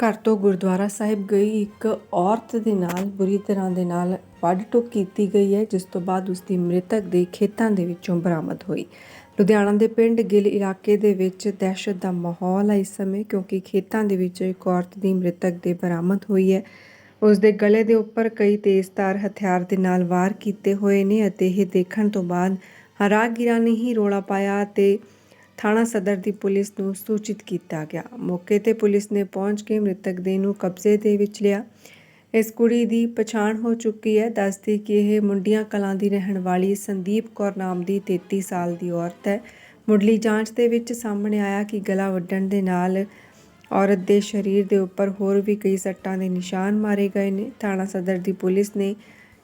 ਘਰ ਤੋਂ ਗੁਰਦੁਆਰਾ ਸਾਹਿਬ ਗਈ, ਇੱਕ ਔਰਤ ਦੇ ਨਾਲ, ਬੁਰੀ ਤਰ੍ਹਾਂ ਦੇ ਨਾਲ ਵੱਢ ਟੁੱਕ ਕੀਤੀ ਗਈ ਹੈ, ਜਿਸ ਤੋਂ ਬਾਅਦ ਉਸ ਦੀ ਮ੍ਰਿਤਕ ਦੇ ਖੇਤਾਂ ਦੇ ਵਿੱਚੋਂ ਬਰਾਮਦ ਹੋਈ। ਲੁਧਿਆਣਾ ਦੇ ਪਿੰਡ ਗਿੱਲ ਇਲਾਕੇ ਦੇ ਵਿੱਚ ਦਹਿਸ਼ਤ ਦਾ ਮਾਹੌਲ ਹੈ ਇਸ ਸਮੇਂ, ਕਿਉਂਕਿ ਖੇਤਾਂ ਦੇ ਵਿੱਚ ਇੱਕ ਔਰਤ ਦੀ ਮ੍ਰਿਤਕ ਦੇ ਬਰਾਮਦ ਹੋਈ ਹੈ। ਉਸ ਦੇ ਗਲੇ ਦੇ ਉੱਪਰ ਕਈ ਤੇਜ਼ਧਾਰ ਹਥਿਆਰ ਦੇ ਨਾਲ ਵਾਰ ਕੀਤੇ ਹੋਏ ਨੇ ਅਤੇ ਇਹ ਦੇਖਣ ਤੋਂ ਬਾਅਦ ਰਾਹਗੀਰਾਂ ਨੇ ਹੀ ਰੋਲਾ ਪਾਇਆ ਤੇ ਥਾਣਾ ਸਦਰ ਦੀ ਪੁਲਿਸ ਨੂੰ ਸੂਚਿਤ ਕੀਤਾ ਗਿਆ। ਮੌਕੇ ਤੇ ਪੁਲਿਸ ਨੇ ਪਹੁੰਚ ਕੇ ਮ੍ਰਿਤਕ ਦੇ ਨੂੰ ਕਬਜ਼ੇ ਦੇ ਵਿੱਚ ਲਿਆ। ਇਸ ਕੁੜੀ ਦੀ ਪਛਾਣ ਹੋ ਚੁੱਕੀ ਹੈ। ਦੱਸਦੀ ਕਿ ਇਹ ਮੁੰਡੀਆਂ ਕਲਾਂ ਦੀ ਰਹਿਣ ਵਾਲੀ ਸੰਦੀਪ ਕੌਰ ਨਾਮ ਦੀ 33 ਸਾਲ ਦੀ ਔਰਤ ਹੈ। ਮੁੱਢਲੀ ਜਾਂਚ ਦੇ ਵਿੱਚ ਸਾਹਮਣੇ ਆਇਆ ਕਿ ਗਲਾ ਵੱਢਣ ਦੇ ਨਾਲ ਔਰਤ ਦੇ ਸਰੀਰ ਦੇ ਉੱਪਰ ਹੋਰ ਵੀ ਕਈ ਸੱਟਾਂ ਦੇ ਨਿਸ਼ਾਨ ਮਾਰੇ ਗਏ ਨੇ। ਥਾਣਾ ਸਦਰ ਦੀ ਪੁਲਿਸ ਨੇ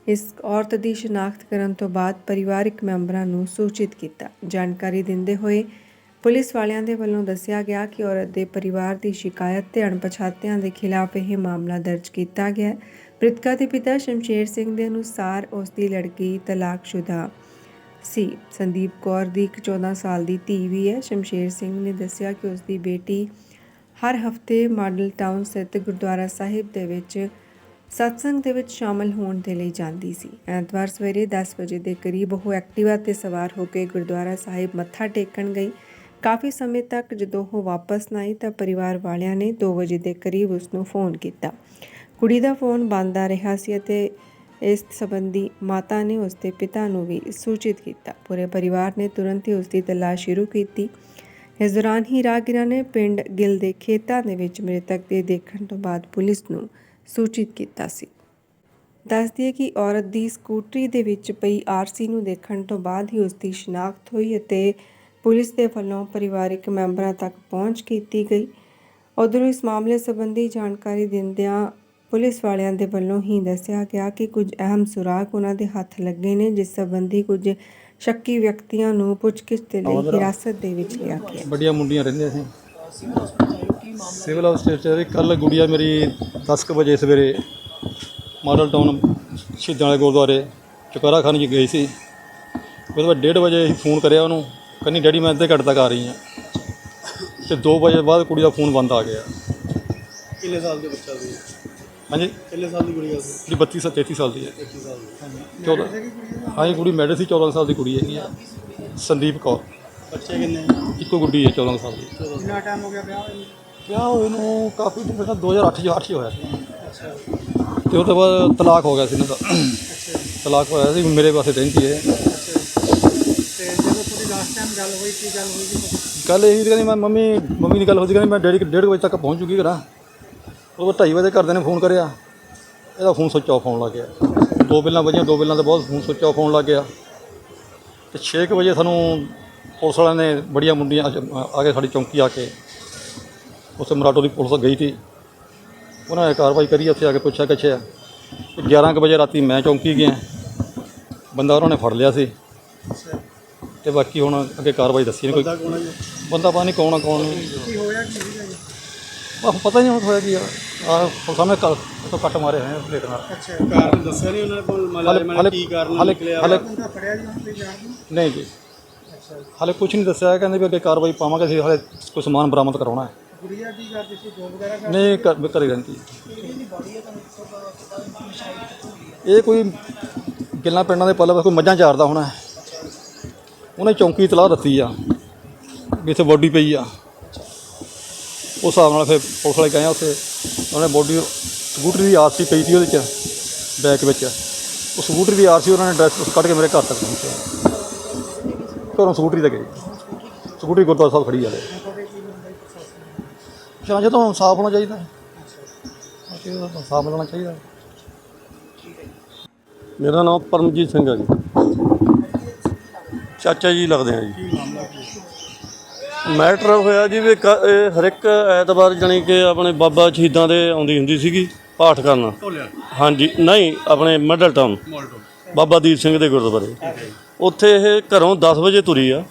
ਇਸ ਔਰਤ ਦੀ ਸ਼ਨਾਖਤ ਕਰਨ ਤੋਂ ਬਾਅਦ ਪਰਿਵਾਰਕ ਮੈਂਬਰਾਂ ਨੂੰ ਸੂਚਿਤ ਕੀਤਾ। ਜਾਣਕਾਰੀ ਦਿੰਦੇ ਹੋਏ ਪੁਲਿਸ ਵਾਲਿਆਂ ਦੇ ਵੱਲੋਂ ਦੱਸਿਆ ਗਿਆ ਕਿ ਔਰਤ ਦੇ ਪਰਿਵਾਰ ਦੀ ਸ਼ਿਕਾਇਤ ਤੇ ਅਣਪਛਾਤਿਆਂ ਦੇ ਖਿਲਾਫ ਇਹ ਮਾਮਲਾ ਦਰਜ ਕੀਤਾ ਗਿਆ ਹੈ। ਮ੍ਰਿਤਕਾ ਦੇ ਪਿਤਾ ਸ਼ਮਸ਼ੇਰ ਸਿੰਘ ਦੇ ਅਨੁਸਾਰ ਉਸ ਦੀ ਲੜਕੀ ਤਲਾਕਸ਼ੁਦਾ ਸੀ। ਸੰਦੀਪ ਕੌਰ ਦੀ ਇੱਕ 14 ਸਾਲ ਦੀ ਧੀ ਵੀ ਹੈ। ਸ਼ਮਸ਼ੇਰ ਸਿੰਘ ਨੇ ਦੱਸਿਆ ਕਿ ਉਸ ਦੀ ਬੇਟੀ ਹਰ ਹਫ਼ਤੇ ਮਾਡਲ ਟਾਊਨ ਸਥਿਤ ਗੁਰਦੁਆਰਾ ਸਾਹਿਬ ਦੇ ਵਿੱਚ ਸਤਸੰਗ ਦੇ ਵਿੱਚ ਸ਼ਾਮਲ ਹੋਣ ਦੇ ਲਈ ਜਾਂਦੀ ਸੀ। ਐਤਵਾਰ ਸਵੇਰੇ 10 ਵਜੇ ਦੇ ਕਰੀਬ ਉਹ ਐਕਟਿਵਾ ਤੇ ਸਵਾਰ ਹੋ ਕੇ ਗੁਰਦੁਆਰਾ ਸਾਹਿਬ ਮੱਥਾ ਟੇਕਣ ਗਈ। ਕਾਫੀ ਸਮੇਂ ਤੱਕ ਜਦੋਂ ਉਹ ਵਾਪਸ ਨਾ ਆਈ ਤਾਂ ਪਰਿਵਾਰ ਵਾਲਿਆਂ ਨੇ 2 ਵਜੇ ਦੇ ਕਰੀਬ ਉਸ ਨੂੰ ਫੋਨ ਕੀਤਾ। ਕੁੜੀ ਦਾ ਫੋਨ ਬੰਦ ਆ ਰਿਹਾ ਸੀ ਅਤੇ ਇਸ ਸੰਬੰਧੀ ਮਾਤਾ ਨੇ ਉਸ ਦੇ ਪਿਤਾ ਨੂੰ ਵੀ ਸੂਚਿਤ ਕੀਤਾ। ਪੂਰੇ ਪਰਿਵਾਰ ਨੇ ਤੁਰੰਤ ਹੀ ਉਸ ਦੀ ਤਲਾਸ਼ ਸ਼ੁਰੂ ਕੀਤੀ। ਇਸ ਦੌਰਾਨ ਹੀ ਰਾਗਿਰਾ ਨੇ ਪਿੰਡ ਗਿੱਲ ਦੇ ਖੇਤਾਂ ਦੇ ਵਿੱਚ ਮ੍ਰਿਤਕ ਦੇ ਦੇਖਣ ਤੋਂ ਬਾਅਦ ਪੁਲਿਸ ਨੂੰ ਸੂਚਿਤ ਕੀਤਾ ਸੀ। ਦੱਸਦੀ ਦਈਏ ਕਿ ਔਰਤ ਦੀ ਸਕੂਟਰੀ ਦੇ ਵਿੱਚ ਪਈ ਆਰਸੀ ਨੂੰ ਦੇਖਣ ਤੋਂ ਬਾਅਦ ਹੀ ਉਸ ਦੀ ਸ਼ਨਾਖਤ ਹੋਈ ਅਤੇ ਪੁਲਿਸ ਦੇ ਵੱਲੋਂ ਪਰਿਵਾਰਕ ਮੈਂਬਰਾਂ ਤੱਕ ਪਹੁੰਚ ਕੀਤੀ ਗਈ। ਉਧਰੋਂ ਇਸ ਮਾਮਲੇ ਸੰਬੰਧੀ ਜਾਣਕਾਰੀ ਦਿੰਦਿਆਂ ਪੁਲਿਸ ਵਾਲਿਆਂ ਦੇ ਵੱਲੋਂ ਹੀ ਦੱਸਿਆ ਗਿਆ ਕਿ ਕੁਝ ਅਹਿਮ ਸੁਰਾਗ ਉਹਨਾਂ ਦੇ ਹੱਥ ਲੱਗੇ ਨੇ ਜਿਸ ਸੰਬੰਧੀ ਕੁਝ ਸ਼ੱਕੀ ਵਿਅਕਤੀਆਂ ਨੂੰ ਪੁੱਛਗਿੱਛ ਦੇ ਲਈ ਹਿਰਾਸਤ ਦੇ ਵਿੱਚ ਲਿਆ ਗਿਆ। ਵੱਡੀਆਂ ਮੁੰਡੀਆਂ ਰਹਿੰਦੀਆਂ ਸੀ। ਸਿਵਲ ਹਸਪਤਾਲ ਚ ਕੱਲ ਗੁੜੀਆ ਮੇਰੀ 10 ਕੁ ਵਜੇ ਸਵੇਰੇ ਮਾਡਲ ਟਾਊਨ ਸ਼ਹੀਦਾਂ ਵਾਲੇ ਗੁਰਦੁਆਰੇ ਚੁਕਾਰਾ ਖਾਨ ਜੀ ਗਈ ਸੀ। ਉਹਦੇ ਬਾਅਦ 1:30 ਵਜੇ ਫੋਨ ਕਰਿਆ ਉਹਨੂੰ। ਕਹਿੰਦੀ ਡੈਡੀ ਮੈਂ ਅੱਧੇ ਘੰਟੇ ਤੱਕ ਆ ਰਹੀ ਹਾਂ। ਤੇ 2 ਵਜੇ ਬਾਅਦ ਕੁੜੀ ਦਾ ਫੋਨ ਬੰਦ ਆ ਗਿਆ। ਕਿੰਨੇ ਸਾਲ ਦੇ ਬੱਚਾ ਸੀ? ਹਾਂਜੀ? ਕਿੰਨੇ ਸਾਲ ਦੀ ਕੁੜੀ ਸੀ? ਜਿਹੜੀ 32 ਸ 33 ਸਾਲ ਦੀ ਹੈ। 21 ਸਾਲ ਦੀ। 14 ਹਾਂ ਇਹ ਕੁੜੀ ਮੈਡਲ ਸੀ 14 ਸਾਲ ਦੀ ਕੁੜੀ ਹੈਗੀ ਆ। ਸੰਦੀਪ ਕੌਰ। ਬੱਚੇ ਕਿੰਨੇ? ਇੱਕੋ ਗੁੱਡੀ ਹੈ 14 ਸਾਲ ਦੀ। ਕਿੰਨਾ ਟਾਈਮ ਹੋ ਗਿਆ ਵਿਆਹ ਹੋਏ ਵਿਆਹ ਹੋਏ ਨੂੰ ਕਾਫੀ ਦਿਨ ਪਹਿਲਾਂ 2008 ਚ 8 ਚ ਹੋਇਆ ਸੀ। ਅੱਛਾ। ਤੇ ਉਹ ਤੋਂ ਬਾਅਦ ਤਲਾਕ ਹੋ ਗਿਆ ਸੀ ਇਹਨਾਂ ਦਾ। ਤਲਾਕ ਹੋਇਆ ਸੀ ਮੇਰੇ ਪਾਸੇ ਰਹਿੰਦੀ ਹੈ। ਲਾਸਟ ਟਾਈਮ ਗੱਲ ਹੋਈ ਕੀ ਗੱਲ ਹੋਈ ਸੀ। ਕੱਲ ਇਹੀ ਕਹਿੰਦੀ ਮੈਂ ਮੰਮੀ ਮੰਮੀ ਦੀ ਗੱਲ ਹੋਈ ਸੀ ਕਹਿੰਦੀ ਮੈਂ ਡੇਢ ਡੇਢ ਕੁ ਵਜੇ ਤੱਕ ਪਹੁੰਚ ਜੂਗੀ ਘਰਾਂ। ਉਹ ਢਾਈ ਵਜੇ ਘਰਦਿਆਂ ਨੇ ਫੋਨ ਕਰਿਆ। ਇਹਦਾ ਫੋਨ ਸੁੱਚ ਆਫ ਹੋਣ ਲੱਗ ਗਿਆ। ਦੋ ਬਿੱਲਾਂ ਵਜੀਆਂ, ਦੋ ਬਿੱਲਾਂ ਤੋਂ ਬਾਅਦ ਫੋਨ ਸੁੱਚ ਆਫ ਹੋਣ ਲੱਗ ਗਿਆ। ਤੇ 6 ਵਜੇ ਸਾਨੂੰ ਪੁਲਿਸ ਵਾਲਿਆਂ ਨੇ ਬੜੀਆਂ ਮੁੰਡੀਆਂ ਆ ਆ ਕੇ ਸਾਡੀ ਚੌਂਕੀ ਆ ਕੇ, ਉੱਥੇ ਮਰਾਟੋ ਦੀ ਪੁਲਿਸ ਗਈ ਸੀ। ਉਹਨਾਂ ਨੇ ਕਾਰਵਾਈ ਕਰੀ, ਉੱਥੇ ਆ ਕੇ ਪੁੱਛਿਆ ਕਿੱਛਿਆ 11 ਕੁ ਵਜੇ ਰਾਤੀ ਮੈਂ ਚੌਂਕੀ ਗਿਆ। ਬੰਦਾ ਉਹਨਾਂ ਨੇ ਫੜ ਲਿਆ ਸੀ। ਤੇ ਬਾਕੀ ਹੁਣ ਅੱਗੇ ਕਾਰਵਾਈ ਦੱਸੀ ਨਹੀਂ ਕੋਈ ਹੈ ਬੰਦਾ ਪਤਾ ਨਹੀਂ ਕੌਣ ਆ ਕੌਣ ਨਹੀਂ। ਕੀ ਹੋਇਆ ਕੀ ਆਹ ਪਤਾ ਹੀ ਨਹੀਂ ਹੁਣ ਹੋਇਆ ਕੀ ਆ। ਆਹ ਸਾਹਮਣੇ ਕੱਲ ਤੋਂ ਕੱਟ ਮਾਰੇ ਹੋਏ ਆ ਪਲੇਟ ਨਾਲ। ਅੱਛਾ ਕਾਰਨ ਦੱਸਿਆ ਨਹੀਂ ਉਹਨਾਂ ਕੋਲ ਨੇ ਕੀ ਕਾਰਨ ਹਾਲੇ ਨਿਕਲਿਆ ਹਾਲੇ ਫੜਿਆ ਜੀ ਹੁਣ ਤੇ ਜਾਣ ਨਹੀਂ ਜੀ। ਅੱਛਾ ਹਾਲੇ ਕੁਝ ਨਹੀਂ ਦੱਸਿਆ ਕਹਿੰਦੇ ਵੀ ਅੱਗੇ ਕਾਰਵਾਈ ਪਾਵਾਂਗੇ ਅਸੀਂ ਹਾਲੇ ਕੋਈ ਸਮਾਨ ਬਰਾਮਦ ਕਰਾਉਣਾ ਹੈ। ਗੁੜੀਆ ਕੀ ਕਰਦੀ ਸੀ ਜੋਬ ਵਗੈਰਾ ਕਰ ਨਹੀਂ ਘਰ ਘਰੇ ਰਹਿੰਦੀ ਇਹ ਕੋਈ ਗਿੱਲਾਂ ਪਿੰਡਾਂ ਦੇ ਪੱਲੇ ਕੋਈ ਮੱਝਾਂ ਚਾਰਦਾ ਹੋਣਾ ਹੈ। ਉਹਨੇ ਚੌਂਕੀ ਤਲਾਹ ਦਿੱਤੀ ਆ, ਵੀ ਇੱਥੇ ਬੋਡੀ ਪਈ ਆ। ਉਸ ਹਿਸਾਬ ਨਾਲ ਫਿਰ ਪੁਲਿਸ ਵਾਲੇ ਗਏ ਆ ਉੱਥੇ। ਉਹਨੇ ਬੋਡੀ, ਸਕੂਟਰੀ ਦੀ ਆਰਸੀ ਪਈ ਸੀ ਉਹਦੇ ਚ, ਬੈਕ ਵਿੱਚ। ਉਹ ਸਕੂਟਰੀ ਦੀ ਆਰਸੀ ਉਹਨਾਂ ਨੇ ਡਰੈਸ ਕੱਢ ਕੇ ਮੇਰੇ ਘਰ ਤੱਕ ਪਹੁੰਚਿਆ। ਘਰੋਂ ਸਕੂਟਰੀ ਤੇ ਗਈ ਸਕੂਟਰੀ ਗੁਰਦੁਆਰਾ ਸਾਹਿਬ ਖੜੀ ਹਾਲੇ। ਜਾਂ ਜਦੋਂ ਸਾਫ਼ ਹੋਣਾ ਚਾਹੀਦਾ। ਸਾਫ਼ ਮਿਲਣਾ ਚਾਹੀਦਾ। ਮੇਰਾ ਨਾਮ ਪਰਮਜੀਤ ਸਿੰਘ ਹੈ ਜੀ। ਚਾਚਾ ਜੀ ਲੱਗਦੇ ਆ ਜੀ। ਮੈਟਰ ਹੋਇਆ ਜੀ ਵੀ ਕ- ਇਹ ਹਰ ਇੱਕ ਐਤਵਾਰ ਜਾਣੀ ਕਿ ਆਪਣੇ ਬਾਬਾ ਸ਼ਹੀਦਾਂ ਦੇ ਆਉਂਦੀ ਹੁੰਦੀ ਸੀਗੀ ਪਾਠ ਕਰਨ। ਹਾਂਜੀ ਨਹੀਂ ਆਪਣੇ ਮਿਡਲ ਟਾਊਨ ਬਾਬਾ ਦੀਪ ਸਿੰਘ ਦੇ ਗੁਰਦੁਆਰੇ। ਉੱਥੇ ਇਹ ਘਰੋਂ 10 ਵਜੇ ਤੁਰੀ ਆ।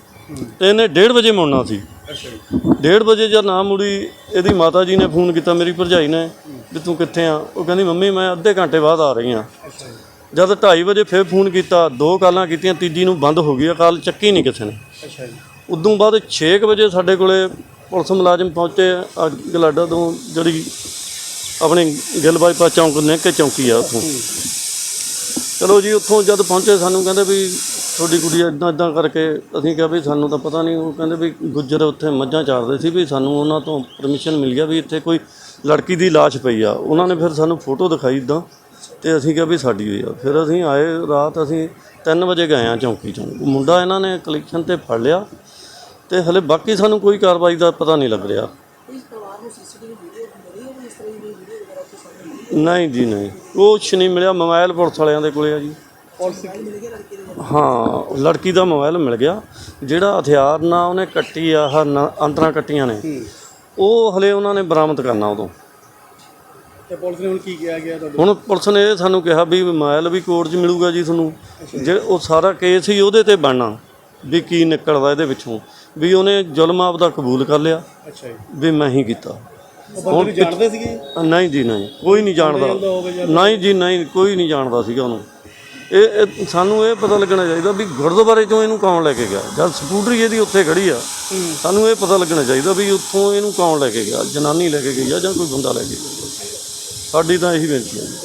ਤੇ ਇਹਨੇ 1:30 ਵਜੇ ਮੁੜਨਾ ਸੀ। ਅੱਛਾ ਜੀ। 1:30 ਵਜੇ ਜਦ ਨਾ ਮੁੜੀ ਇਹਦੀ ਮਾਤਾ ਜੀ ਨੇ ਫੋਨ ਕੀਤਾ ਮੇਰੀ ਭਰਜਾਈ ਨੇ ਵੀ ਤੂੰ ਕਿੱਥੇ ਆ? ਉਹ ਕਹਿੰਦੀ ਮੰਮੀ ਮੈਂ ਅੱਧੇ ਘੰਟੇ ਬਾਅਦ ਆ ਰਹੀ ਆ ਅੱਛਾ ਜੀ। ਜਦ 2:30 ਵਜੇ ਫਿਰ ਫੋਨ ਕੀਤਾ ਦੋ ਕਾਲਾਂ ਕੀਤੀਆਂ ਤੀਜੀ ਨੂੰ ਬੰਦ ਹੋ ਗਈ ਆ ਕਾਲ ਚੱਕੀ ਨਹੀਂ ਕਿਸੇ ਨੇ। ਅੱਛਾ ਜੀ। ਉਦੋਂ ਬਾਅਦ 6 ਵਜੇ ਸਾਡੇ ਕੋਲੇ ਪੁਲਿਸ ਮੁਲਾਜ਼ਮ ਪਹੁੰਚੇ ਆ ਗਲਾਡਾ ਤੋਂ ਜਿਹੜੀ ਆਪਣੇ ਗਿੱਲ ਬਾਈਪਾਸ ਚੌਂਕ ਨੇ ਕਿ ਚੌਂਕੀ ਆ ਉੱਥੋਂ। ਚਲੋ ਜੀ ਉੱਥੋਂ ਜਦ ਪਹੁੰਚੇ ਸਾਨੂੰ ਕਹਿੰਦੇ ਵੀ ਤੁਹਾਡੀ ਕੁੜੀ ਇਦਾਂ ਇਦਾਂ ਕਰਕੇ ਅਸੀਂ ਕਿਹਾ ਵੀ ਸਾਨੂੰ ਤਾਂ ਪਤਾ ਨਹੀਂ ਉਹ ਕਹਿੰਦੇ ਵੀ ਗੁੱਜਰ ਉੱਥੇ ਮੱਝਾਂ ਚਾਰਦੇ ਸੀ ਵੀ ਸਾਨੂੰ ਉਹਨਾਂ ਤੋਂ ਪਰਮਿਸ਼ਨ ਮਿਲ ਗਿਆ ਵੀ ਇੱਥੇ ਕੋਈ ਲੜਕੀ ਦੀ ਲਾਸ਼ ਪਈ ਆ। ਉਹਨਾਂ ਨੇ ਫਿਰ ਸਾਨੂੰ ਫੋਟੋ ਦਿਖਾਈ ਇਦਾਂ। ਤੇ ਅਸੀਂ ਕਿਹਾ ਵੀ ਸਾਡੀ ਹੋਈ ਆ। ਫਿਰ ਅਸੀਂ ਆਏ ਰਾਤ ਅਸੀਂ 3 ਵਜੇ ਗਏ ਆ ਚੌਂਕੀ ਚੋਂ। ਮੁੰਡਾ ਇਹਨਾਂ ਨੇ ਕਲੈਕਸ਼ਨ ਤੇ ਫੜ ਲਿਆ ਤੇ ਹਲੇ ਬਾਕੀ ਸਾਨੂੰ ਕੋਈ ਕਾਰਵਾਈ ਦਾ ਪਤਾ ਨਹੀਂ ਲੱਗ ਰਿਹਾ। ਨਹੀਂ ਜੀ ਨਹੀਂ। ਕੁਛ ਨਹੀਂ ਮਿਲਿਆ। ਮੋਬਾਈਲ ਪੁਲਿਸ ਵਾਲਿਆਂ ਦੇ ਕੋਲੇ ਆ ਜੀ। ਹਾਂ ਲੜਕੀ ਦਾ ਮੋਬਾਈਲ ਮਿਲ ਗਿਆ। ਜਿਹੜਾ ਹਥਿਆਰ ਨਾ ਉਹਨੇ ਕੱਟੀ ਆ ਅੰਤਰਾਂ ਕੱਟੀਆਂ ਨੇ। ਉਹ ਹਲੇ ਉਹਨਾਂ ਨੇ ਬਰਾਮਦ ਕਰਨਾ ਉਦੋਂ। ਤੇ ਪੁਲਿਸ ਨੇ ਹੁਣ ਕੀ ਕਿਹਾ ਗਿਆ ਤੁਹਾਡੇ ਹੁਣ ਪੁਲਿਸ ਨੇ ਇਹ ਸਾਨੂੰ ਕਿਹਾ ਵੀ ਮੋਬਾਈਲ ਵੀ ਕੋਰਟ 'ਚ ਮਿਲੂਗਾ ਜੀ ਤੁਹਾਨੂੰ। ਜੇ ਉਹ ਸਾਰਾ ਕੇਸ ਹੀ ਉਹਦੇ ਤੇ ਬਣਨਾ ਵੀ ਕੀ ਨਿਕਲਦਾ ਇਹਦੇ ਵਿੱਚੋਂ। ਵੀ ਉਹਨੇ ਜ਼ੁਲਮ ਆਪਦਾ ਕਬੂਲ ਕਰ ਲਿਆ ਅੱਛਾ ਜੀ। ਵੀ ਮੈਂ ਹੀ ਕੀਤਾ। ਨੂੰ ਜਾਣਦੇ ਸੀਗੇ? ਨਹੀਂ ਜੀ ਨਹੀਂ। ਕੋਈ ਨਹੀਂ ਜਾਣਦਾ। ਨਹੀਂ ਜੀ ਨਹੀਂ। ਕੋਈ ਨਹੀਂ ਜਾਣਦਾ ਸੀਗਾ ਉਹਨੂੰ। ਇਹ ਇਹ ਸਾਨੂੰ ਇਹ ਪਤਾ ਲੱਗਣਾ ਚਾਹੀਦਾ ਵੀ ਗੁਰਦੁਆਰੇ ਚੋਂ ਇਹਨੂੰ ਕੌਣ ਲੈ ਕੇ ਗਿਆ? ਜਦ ਸਕੂਟਰੀ ਇਹਦੀ ਉੱਥੇ ਖੜੀ ਆ ਸਾਨੂੰ ਇਹ ਪਤਾ ਲੱਗਣਾ ਚਾਹੀਦਾ ਵੀ ਉੱਥੋਂ ਇਹਨੂੰ ਕੌਣ ਲੈ ਕੇ ਗਿਆ? ਜਨਾਨੀ ਲੈ ਕੇ ਗਈ ਆ ਜਾਂ ਕੋਈ ਬੰਦਾ ਲੈ ਕੇ ਗਿਆ? ਸਾਡੀ ਤਾਂ ਇਹੀ ਬੇਨਤੀ ਹੈ ਜੀ।